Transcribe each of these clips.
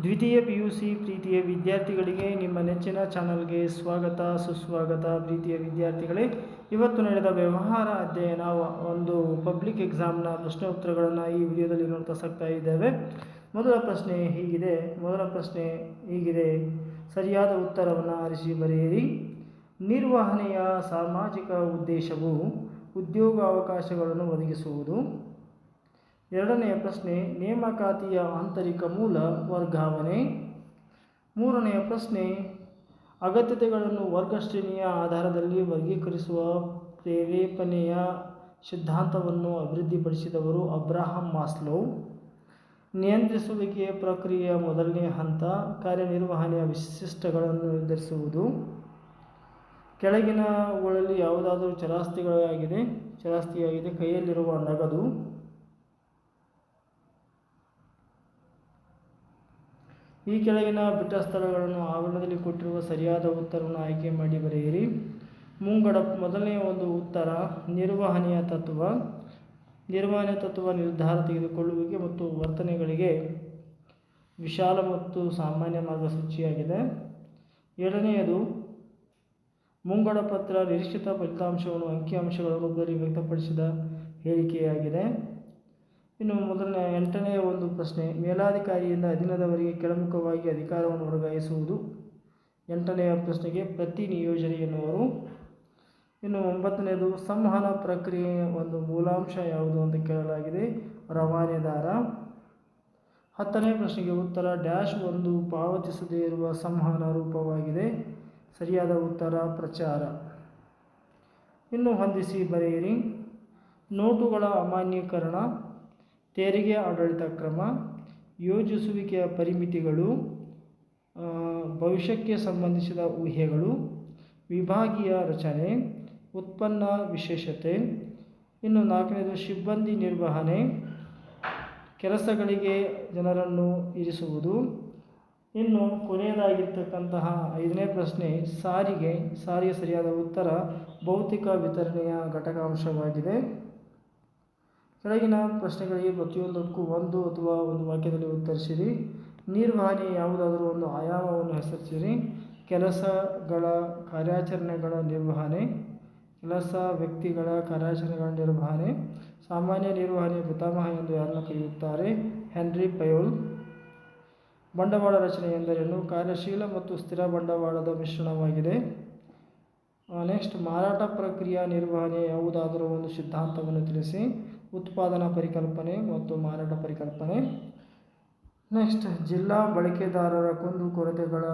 ದ್ವಿತೀಯ P U C ಪ್ರೀತಿಯ ವಿದ್ಯಾರ್ಥಿಗಳಿಗೆ ನಿಮ್ಮ ನೆಚ್ಚಿನ ಚಾನಲ್ಗೆ ಸ್ವಾಗತ, ಸುಸ್ವಾಗತ ಪ್ರೀತಿಯ ವಿದ್ಯಾರ್ಥಿಗಳೇ. ಇವತ್ತು ನಡೆದ ವ್ಯವಹಾರ ಅಧ್ಯಯನ ಒಂದು ಪಬ್ಲಿಕ್ ಎಕ್ಸಾಮ್ನ ಪ್ರಶ್ನೆ ಉತ್ತರಗಳನ್ನು ಈ ವಿಡಿಯೋದಲ್ಲಿ ನೋಡ್ತಾ ಸಾಕ್ತಾ ಇದ್ದೇವೆ. ಮೊದಲ ಪ್ರಶ್ನೆ ಹೀಗಿದೆ. ಮೊದಲ ಪ್ರಶ್ನೆ ಹೀಗಿದೆ. ಸರಿಯಾದ ಉತ್ತರವನ್ನು ಆರಿಸಿ ಬರೆಯಿರಿ. ನಿರ್ವಹಣೆಯ ಸಾಮಾಜಿಕ ಉದ್ದೇಶವು ಉದ್ಯೋಗ ಅವಕಾಶಗಳನ್ನು ಒದಗಿಸುವುದು. ಎರಡನೆಯ ಪ್ರಶ್ನೆ, ನೇಮಕಾತಿಯ ಆಂತರಿಕ ಮೂಲ ವರ್ಗಾವಣೆ. ಮೂರನೆಯ ಪ್ರಶ್ನೆ, ಅಗತ್ಯತೆಗಳನ್ನು ವರ್ಗ ಶ್ರೇಣಿಯ ಆಧಾರದಲ್ಲಿ ವರ್ಗೀಕರಿಸುವ ಪ್ರೇರೇಪಣೆಯ ಸಿದ್ಧಾಂತವನ್ನು ಅಭಿವೃದ್ಧಿಪಡಿಸಿದವರು ಅಬ್ರಾಹಂ ಮಾಸ್ಲೋವ್ ನಿಯಂತ್ರಿಸುವಿಕೆಯ ಪ್ರಕ್ರಿಯೆಯ ಮೊದಲನೇ ಹಂತ, ಕಾರ್ಯನಿರ್ವಹಣೆಯ ವಿಶಿಷ್ಟಗಳನ್ನು ನಿರ್ಧರಿಸುವುದು. ಕೆಳಗಿನವುಗಳಲ್ಲಿ ಯಾವುದಾದರೂ ಚರಾಸ್ತಿಗಳಾಗಿದೆ, ಚರಾಸ್ತಿಯಾಗಿದೆ, ಕೈಯಲ್ಲಿರುವ ನಗದು. ಈ ಕೆಳಗಿನ ಬಿಟ್ಟ ಸ್ಥಳಗಳನ್ನು ಆವರಣದಲ್ಲಿ ಕೊಟ್ಟಿರುವ ಸರಿಯಾದ ಉತ್ತರವನ್ನು ಆಯ್ಕೆ ಮಾಡಿ ಬರೆಯಿರಿ. ಮುಂಗಡ ಮೊದಲನೆಯ ಒಂದು ಉತ್ತರ, ನಿರ್ವಹಣೆಯ ತತ್ವ. ನಿರ್ವಹಣೆ ತತ್ವ ನಿರ್ಧಾರ ತೆಗೆದುಕೊಳ್ಳುವಿಕೆ ಮತ್ತು ವರ್ತನೆಗಳಿಗೆ ವಿಶಾಲ ಮತ್ತು ಸಾಮಾನ್ಯ ಮಾರ್ಗಸೂಚಿಯಾಗಿದೆ ಎರಡನೆಯದು, ಮುಂಗಡ ಪತ್ರ ನಿರೀಕ್ಷಿತ ಫಲಿತಾಂಶವನ್ನು ಅಂಕಿಅಂಶಗಳ ರೂಪದಲ್ಲಿ ವ್ಯಕ್ತಪಡಿಸಿದ ಹೇಳಿಕೆಯಾಗಿದೆ. ಇನ್ನು ಮೊದಲನೇ, ಎಂಟನೇ ಒಂದು ಪ್ರಶ್ನೆ. ಮೇಲಾಧಿಕಾರಿಯಿಂದ ಅಧೀನದವರಿಗೆ ಕೆಳಮುಖವಾಗಿ ಅಧಿಕಾರವನ್ನು ವರ್ಗಾಯಿಸುವುದು. ಎಂಟನೆಯ ಪ್ರಶ್ನೆಗೆ ಪ್ರತಿ ನಿಯೋಜನೆ ಎನ್ನುವರು. ಇನ್ನು ಒಂಬತ್ತನೇದು ಸಂವಹನ ಪ್ರಕ್ರಿಯೆಯ ಒಂದು ಮೂಲಾಂಶ ಯಾವುದು ಅಂತ ಕೇಳಲಾಗಿದೆ. ರವಾನೆದಾರ. ಹತ್ತನೇ ಪ್ರಶ್ನೆಗೆ ಉತ್ತರ, ಡ್ಯಾಶ್ ಒಂದು ಪಾವತಿಸದೇ ಇರುವ ಸಂವಹನ ರೂಪವಾಗಿದೆ. ಸರಿಯಾದ ಉತ್ತರ, ಪ್ರಚಾರ. ಇನ್ನು ಹೊಂದಿಸಿ ಬರೆಯಿರಿ. ನೋಟುಗಳ ಅಮಾನ್ಯೀಕರಣ. ತೆರಿಗೆ ಆಡಳಿತ ಕ್ರಮ, ಯೋಜಿಸುವಿಕೆಯ ಪರಿಮಿತಿಗಳು ಭವಿಷ್ಯಕ್ಕೆ ಸಂಬಂಧಿಸಿದ ಊಹೆಗಳು, ವಿಭಾಗೀಯ ರಚನೆ, ಉತ್ಪನ್ನ ವಿಶೇಷತೆ, ಇನ್ನು ನಾಲ್ಕನೇದು ಸಿಬ್ಬಂದಿ ನಿರ್ವಹಣೆ, ಕೆಲಸಗಳಿಗೆ ಜನರನ್ನು ಇರಿಸುವುದು. ಇನ್ನು ಕೊನೆಯದಾಗಿರ್ತಕ್ಕಂತಹ ಐದನೇ ಪ್ರಶ್ನೆ, ಸಾರಿಗೆ ಸಾರಿಗೆ ಸರಿಯಾದ ಉತ್ತರ ಭೌತಿಕ ವಿತರಣೆಯ ಘಟಕಾಂಶವಾಗಿದೆ. ಕೆಳಗಿನ ಪ್ರಶ್ನೆಗಳಿಗೆ ಪ್ರತಿಯೊಂದಕ್ಕೂ ಒಂದು ಅಥವಾ ಒಂದು ವಾಕ್ಯದಲ್ಲಿ ಉತ್ತರಿಸಿರಿ. ನಿರ್ವಹಣೆ ಯಾವುದಾದರೂ ಒಂದು ಆಯಾಮವನ್ನು ಹೆಸರಿಸಿರಿ. ಕೆಲಸಗಳ ಕಾರ್ಯಾಚರಣೆಗಳ ನಿರ್ವಹಣೆ, ಕೆಲಸ ವ್ಯಕ್ತಿಗಳ ಕಾರ್ಯಾಚರಣೆಗಳ ನಿರ್ವಹಣೆ, ಸಾಮಾನ್ಯ ನಿರ್ವಹಣೆ ಪಿತಾಮಹ ಎಂದು ಯಾರನ್ನು ಕರೆಯುತ್ತಾರೆ? Henri Fayol. ಬಂಡವಾಳ ರಚನೆ ಎಂದರೇನು? ಕಾರ್ಯಶೀಲ ಮತ್ತು ಸ್ಥಿರ ಬಂಡವಾಳದ ಮಿಶ್ರಣವಾಗಿದೆ. ನೆಕ್ಸ್ಟ್ ಮಾರಾಟ ಪ್ರಕ್ರಿಯೆ ನಿರ್ವಹಣೆ ಯಾವುದಾದರೂ ಒಂದು ಸಿದ್ಧಾಂತವನ್ನು ತಿಳಿಸಿ. ಉತ್ಪಾದನಾ ಪರಿಕಲ್ಪನೆ ಮತ್ತು ಮಾರಾಟ ಪರಿಕಲ್ಪನೆ. ನೆಕ್ಸ್ಟ್ ಜಿಲ್ಲಾ ಬಳಕೆದಾರರ ಕುಂದುಕೊರತೆಗಳ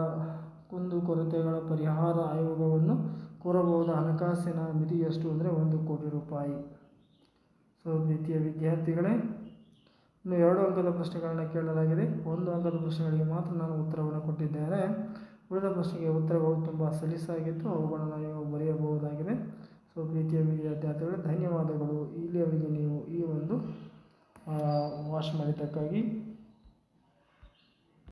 ಕುಂದುಕೊರತೆಗಳ ಪರಿಹಾರ ಆಯೋಗವನ್ನು ಕೋರಬಹುದು. ಹಣಕಾಸಿನ ಮಿತಿ ಎಷ್ಟು ಅಂದರೆ ಒಂದು ಕೋಟಿ ರೂಪಾಯಿ. ಸೊ ಪ್ರೀತಿಯ ವಿದ್ಯಾರ್ಥಿಗಳೇ, ಇನ್ನು ಎರಡು ಅಂಕದ ಪ್ರಶ್ನೆಗಳನ್ನು ಕೇಳಲಾಗಿದೆ. ಒಂದು ಅಂಕದ ಪ್ರಶ್ನೆಗಳಿಗೆ ಮಾತ್ರ ನಾನು ಉತ್ತರವನ್ನು ಕೊಟ್ಟಿದ್ದೇನೆ. ಉಳಿದ ಪ್ರಶ್ನೆಗೆ ಉತ್ತರಗಳು ತುಂಬ ಸಲೀಸಾಗಿತ್ತು ಅವುಗಳನ್ನು ನೀವು ಬರೆಯಬಹುದಾಗಿದೆ. ಸೊ ಪ್ರೀತಿಯ ವಿದ್ಯಾರ್ಥಿಗಳೇ, ಧನ್ಯವಾದಗಳು. ಇಲ್ಲಿಯವರೆಗೆ ನೀವು ಈ ಒಂದು ವಾಶ್ ಮಾಡಿದ್ದಕ್ಕಾಗಿ